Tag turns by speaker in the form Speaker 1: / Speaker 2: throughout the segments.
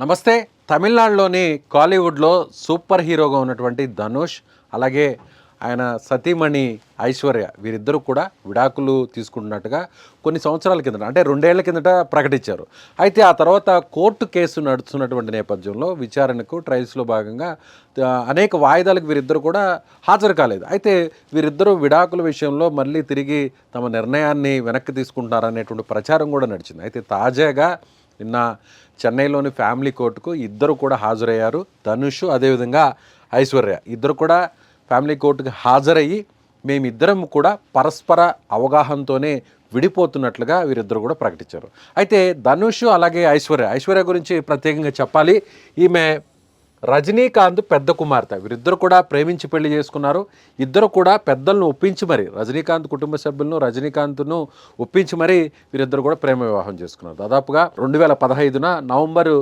Speaker 1: నమస్తే. తమిళనాడులోని కాలీవుడ్లో సూపర్ హీరోగా ఉన్నటువంటి ధనుష్ అలాగే ఆయన సతీమణి ఐశ్వర్య వీరిద్దరూ కూడా విడాకులు తీసుకుంటున్నట్టుగా కొన్ని సంవత్సరాల కిందట అంటే రెండేళ్ళ కిందట ప్రకటించారు. అయితే ఆ తర్వాత కోర్టు కేసు నడుస్తున్నటువంటి నేపథ్యంలో విచారణకు ట్రయల్స్లో భాగంగా అనేక వాయిదాలకు వీరిద్దరు కూడా హాజరు కాలేదు. అయితే వీరిద్దరూ విడాకుల విషయంలో మళ్ళీ తిరిగి తమ నిర్ణయాన్ని వెనక్కి తీసుకుంటున్నారనేటువంటి ప్రచారం కూడా నడిచింది. అయితే తాజాగా నిన్న చెన్నైలోని ఫ్యామిలీ కోర్టుకు ఇద్దరు కూడా హాజరయ్యారు. ధనుష్ అదేవిధంగా ఐశ్వర్య. ఇద్దరు కూడా ఫ్యామిలీ కోర్టుకు హాజరయ్యి మేమిద్దరం కూడా పరస్పర అవగాహనతోనే విడిపోతున్నట్లుగా వీరిద్దరు కూడా ప్రకటించారు. అయితే ధనుష్ అలాగే ఐశ్వర్య. ఐశ్వర్య గురించి ప్రత్యేకంగా చెప్పాలి. ఈమె రజనీకాంత్ పెద్ద కుమార్తె. వీరిద్దరు కూడా ప్రేమించి పెళ్ళి చేసుకున్నారు. ఇద్దరు కూడా పెద్దలను ఒప్పించి మరి రజనీకాంత్ కుటుంబ సభ్యులను రజనీకాంత్ను ఒప్పించి మరి వీరిద్దరు కూడా ప్రేమ వివాహం చేసుకున్నారు. దాదాపుగా రెండు వేల పదహైదున నవంబరు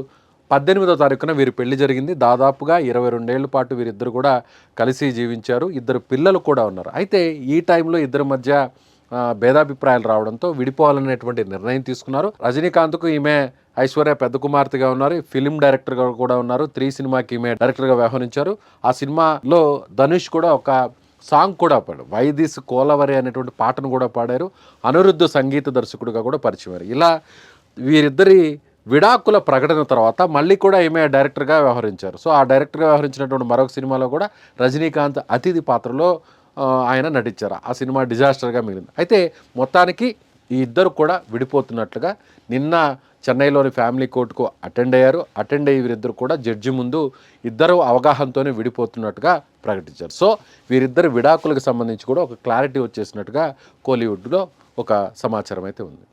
Speaker 1: పద్దెనిమిదో తారీఖున వీరి పెళ్ళి జరిగింది. దాదాపుగా ఇరవై రెండేళ్ళ పాటు వీరిద్దరు కూడా కలిసి జీవించారు. ఇద్దరు పిల్లలు కూడా ఉన్నారు. అయితే ఈ టైంలో ఇద్దరి మధ్య భేదాభిప్రాయాలు రావడంతో విడిపోవాలనేటువంటి నిర్ణయం తీసుకున్నారు. రజనీకాంత్కు ఈమె ఐశ్వర్య పెద్ద కుమార్తెగా ఉన్నారు. ఫిలిం డైరెక్టర్గా కూడా ఉన్నారు. త్రీ సినిమాకి ఈమె డైరెక్టర్గా వ్యవహరించారు. ఆ సినిమాలో ధనుష్ కూడా ఒక సాంగ్ కూడా పాడారు వైదిస్ కోలవరి అనేటువంటి పాటను కూడా పాడారు. అనిరుద్ధ సంగీత దర్శకుడిగా కూడా పరిచయారు ఇలా వీరిద్దరి విడాకుల ప్రకటన తర్వాత మళ్ళీ కూడా ఈమె డైరెక్టర్గా వ్యవహరించారు. సో ఆ డైరెక్టర్గా వ్యవహరించినటువంటి మరొక సినిమాలో కూడా రజనీకాంత్ అతిథి పాత్రలో ఆయన నటించారు. ఆ సినిమా డిజాస్టర్గా మిగిలింది. అయితే మొత్తానికి ఈ ఇద్దరు కూడా విడిపోతున్నట్లుగా నిన్న చెన్నైలోని ఫ్యామిలీ కోర్టుకు అటెండ్ అయ్యారు. అటెండ్ అయ్యి వీరిద్దరు కూడా జడ్జి ముందు ఇద్దరు అవగాహనతోనే విడిపోతున్నట్టుగా ప్రకటించారు. సో వీరిద్దరు విడాకులకు సంబంధించి కూడా ఒక క్లారిటీ వచ్చేసినట్టుగా కోలీవుడ్లో ఒక సమాచారం అయితే ఉంది.